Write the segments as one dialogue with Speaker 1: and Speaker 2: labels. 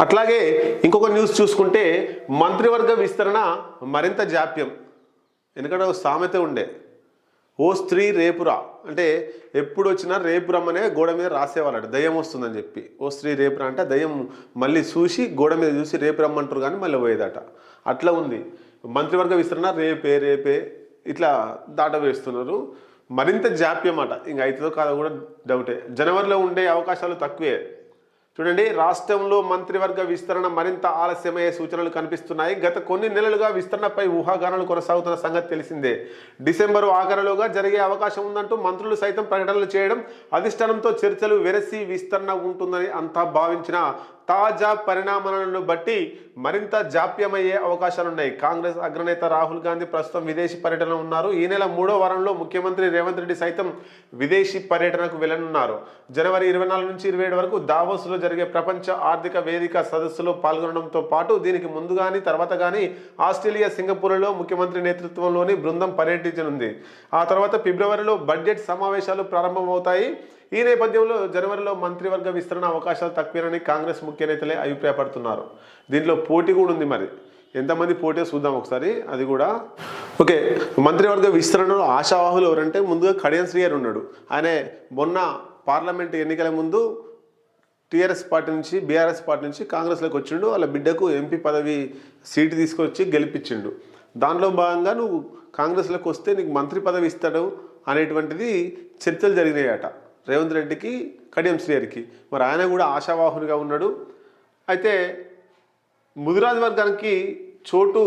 Speaker 1: అట్లాగే ఇంకొక న్యూస్ చూసుకుంటే మంత్రివర్గ విస్తరణ మరింత జాప్యం. ఎందుకంటే ఒక సామెత ఉండే. ఓ స్త్రీ రేపురా అంటే ఎప్పుడు వచ్చినా రేపు రమ్మనే గోడ మీద రాసేవాళ్ళట దయ్యం వస్తుందని చెప్పి. ఓ స్త్రీ రేపురా అంటే దయ్యం మళ్ళీ చూసి గోడ మీద చూసి రేపు రమ్మంటారు కానీ మళ్ళీ పోయేదట. అట్లా ఉంది. మంత్రివర్గ విస్తరణ రేపే రేపే ఇట్లా దాట వేస్తున్నారు మరింత జాప్యం అట ఇంక అవుతుందో కాదో కూడా డౌటే. జనవరిలో ఉండే అవకాశాలు తక్కువే. చూడండి రాష్ట్రంలో మంత్రివర్గ విస్తరణ మరింత ఆలస్యమయ్యే సూచనలు కనిపిస్తున్నాయి. గత కొన్ని నెలలుగా విస్తరణపై ఊహాగానాలు కొనసాగుతున్న సంగతి తెలిసిందే. డిసెంబరు ఆఖరిలోగా జరిగే అవకాశం ఉందంటూ మంత్రులు సైతం ప్రకటనలు చేయడం అధిష్టానంతో చర్చలు వెరసి విస్తరణ ఉంటుందని అంతా భావించిన తాజా పరిణామాలను బట్టి మరింత జాప్యమయ్యే అవకాశాలున్నాయి. కాంగ్రెస్ అగ్రనేత రాహుల్ గాంధీ ప్రస్తుతం విదేశీ పర్యటన ఉన్నారు. ఈ నెల మూడో వారంలో ముఖ్యమంత్రి రేవంత్ రెడ్డి సైతం విదేశీ పర్యటనకు వెళ్ళనున్నారు జనవరి ఇరవై నాలుగు నుంచి ఇరవై ఏడు వరకు దావోస్లో జరిగే ప్రపంచ ఆర్థిక వేదిక సదస్సులో పాల్గొనడంతో పాటు దీనికి ముందు కానీ తర్వాత కానీ ఆస్ట్రేలియా సింగపూర్లో ముఖ్యమంత్రి నేతృత్వంలోని బృందం పర్యటించనుంది. ఆ తర్వాత ఫిబ్రవరిలో బడ్జెట్ సమావేశాలు ప్రారంభమవుతాయి. ఈ నేపథ్యంలో జనవరిలో మంత్రివర్గ విస్తరణ అవకాశాలు తక్కువేనని కాంగ్రెస్ ముఖ్య నేతలే అభిప్రాయపడుతున్నారు. దీంట్లో పోటీ కూడా ఉంది మరి. ఎంతమంది పోటీ చూద్దాం ఒకసారి. అది కూడా. ఓకే. మంత్రివర్గ విస్తరణలో ఆశావాహులు ఎవరంటే ముందుగా కడియం శ్రీయర్ ఉన్నాడు. ఆయన మొన్న పార్లమెంట్ ఎన్నికల ముందు టీఆర్ఎస్ పార్టీ నుంచి బీఆర్ఎస్ పార్టీ నుంచి కాంగ్రెస్లోకి వచ్చిండు. వాళ్ళ బిడ్డకు ఎంపీ పదవి సీటు తీసుకొచ్చి గెలిపించిండు. దానిలో భాగంగా నువ్వు కాంగ్రెస్లోకి వస్తే నీకు మంత్రి పదవి ఇస్తాడు అనేటువంటిది చర్చలు జరిగినాయట. రేవంత్ రెడ్డికి కడియం శ్రీహరికి. మరి ఆయన కూడా ఆశావాహునిగా ఉన్నాడు. అయితే ముదిరాజ్ వర్గానికి చోటు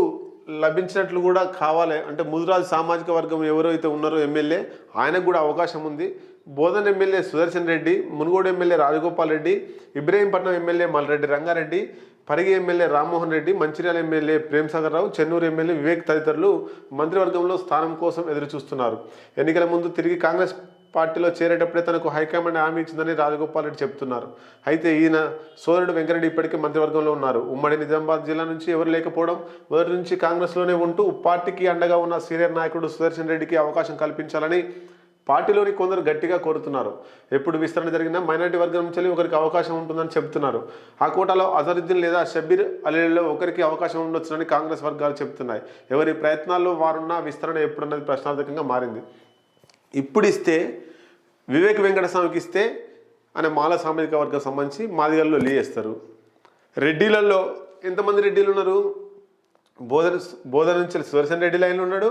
Speaker 1: లభించినట్లు కూడా కావాలి. అంటే ముదిరాజ్ సామాజిక వర్గం ఎవరైతే ఉన్నారో ఎమ్మెల్యే ఆయనకు కూడా అవకాశం ఉంది. Bodhan MLA Sudarshan Reddy Munugode MLA Rajagopal Reddy Ibrahimpatnam MLA Malreddy Rangareddy Parigi MLA Rammohan Reddy Mancherial MLA Premsagar Rao Chennur MLA Vivek తదితరులు మంత్రివర్గంలో స్థానం కోసం ఎదురు చూస్తున్నారు ఎన్నికల ముందు తిరిగి కాంగ్రెస్ పార్టీలో చేరేటప్పుడే తనకు హైకమాండ్ హామీ ఇచ్చిందని రాజగోపాల్ రెడ్డి చెప్తున్నారు. అయితే ఈయన సోదరుడు వెంకరెడ్డి ఇప్పటికే మంత్రివర్గంలో ఉన్నారు. ఉమ్మడి నిజామాబాద్ జిల్లా నుంచి ఎవరు లేకపోవడం మొదటి నుంచి కాంగ్రెస్లోనే ఉంటూ పార్టీకి అండగా ఉన్న సీనియర్ నాయకుడు సుదర్శన్ రెడ్డికి అవకాశం కల్పించాలని పార్టీలోని కొందరు గట్టిగా కోరుతున్నారు. ఎప్పుడు విస్తరణ జరిగినా మైనారిటీ వర్గం నుంచి ఒకరికి అవకాశం ఉంటుందని చెబుతున్నారు. ఆ కోటాలో అజరుద్దీన్ లేదా షబీర్ అలీలో ఒకరికి అవకాశం ఉండొచ్చునని కాంగ్రెస్ వర్గాలు చెబుతున్నాయి. ఎవరి ప్రయత్నాల్లో వారున్న విస్తరణ ఎప్పుడన్నది ప్రశ్నార్థకంగా మారింది. ఇప్పుడిస్తే వివేక్ వెంకటస్వామికి ఇస్తే అనే మాల సామాజిక వర్గం సంబంధించి మాదిగల్లో లేస్తారు రెడ్డిలలో ఎంతమంది రెడ్డిలు ఉన్నారు? బోధన బోధన నుంచి వెళ్ళి సుదర్శన్ రెడ్డి లైన్లో ఉన్నాడు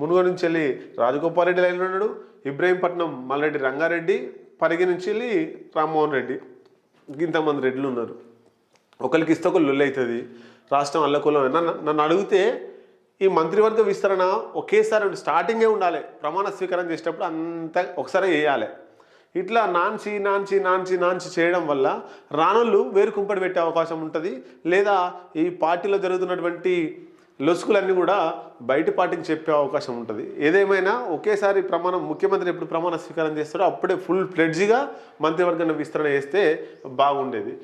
Speaker 1: మునుగో నుంచి వెళ్ళి రాజగోపాల్ రెడ్డి లైన్లో ఉన్నాడు ఇబ్రహీంపట్నం మల్రెడ్డి రంగారెడ్డి పరిగి నుంచి వెళ్ళి రామ్మోహన్ రెడ్డి ఇంతమంది రెడ్లు ఉన్నారు. ఒకరికి ఇస్తే ఒకరు లొల్లి అవుతుంది. రాష్ట్రం అల్లకూలం నన్ను నన్ను అడిగితే ఈ మంత్రివర్గ విస్తరణ ఒకేసారి స్టార్టింగే ఉండాలి. ప్రమాణ స్వీకారం చేసేటప్పుడు అంత ఒకసారి వేయాలి ఇట్లా నాన్చి నాన్చి నాన్చి నాన్చి చేయడం వల్ల రానోళ్ళు వేరు కుంపడి పెట్టే అవకాశం ఉంటుంది. లేదా ఈ పార్టీలో జరుగుతున్నటువంటి లొసుకులన్నీ కూడా బయటపాటికి చెప్పే అవకాశం ఉంటుంది. ఏదేమైనా ఒకేసారి ప్రమాణం ముఖ్యమంత్రి ఎప్పుడు ప్రమాణ స్వీకారం చేస్తాడో అప్పుడే ఫుల్ ఫ్లెడ్జిగా మంత్రివర్గాన్ని విస్తరణ చేస్తే బాగుండేది.